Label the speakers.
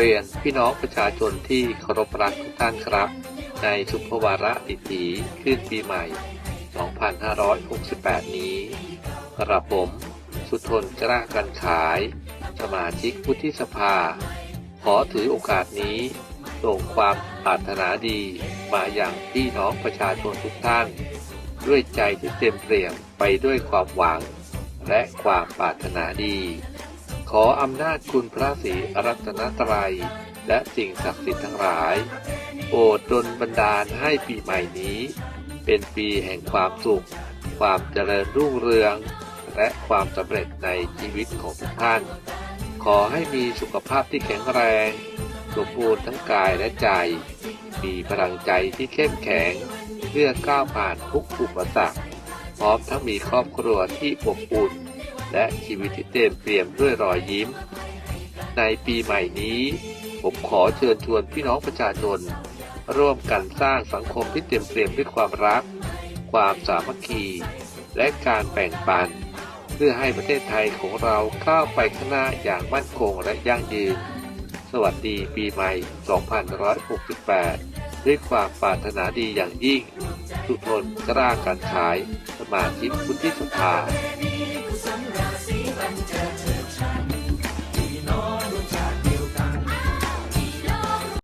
Speaker 1: เรียนพี่น้องประชาชนที่เคารพรักทุกท่านครับ ในสุภวาระดิถีขึ้นปีใหม่ 2568 นี้กระผม สุทนกล้ากันขาย สมาชิกวุฒิสภา ขอถือโอกาสนี้ส่งความปรารถนาดีมาอย่างพี่น้องประชาชนทุกท่าน ด้วยใจที่เต็มเปี่ยมไปด้วยความหวัง และความปรารถนาดี ขออำนาจคุณพระศรีรัตนตรัย และสิ่งศักดิ์สิทธิ์ทั้งหลาย โปรดดลบันดาลให้ปีใหม่นี้ เป็นปีแห่งความสุข ความเจริญรุ่งเรือง และความสำเร็จในชีวิตของทุกท่าน ขอให้มีสุขภาพที่แข็งแรง สมบูรณ์ทั้งกายและใจ มีพลังใจที่เข้มแข็ง เพื่อก้าวผ่านทุกอุปสรรค พร้อมทั้งมีครอบครัวที่อบอุ่น และชีวิตที่เต็มเปี่ยมด้วยรอยยิ้ม ในปีใหม่นี้ ผมขอเชิญชวนพี่น้องประชาชนร่วมกันสร้างสังคมที่เต็มเปี่ยมด้วยความรัก ความสามัคคี และการแบ่งปัน เพื่อให้ประเทศไทยของเราก้าวไปข้างหน้าอย่างมั่นคงและยั่งยืน สวัสดีปีใหม่ 2568 ด้วยความปรารถนาดีอย่างยิ่ง สุทนกล้าการขาย สมาชิกวุฒิสภา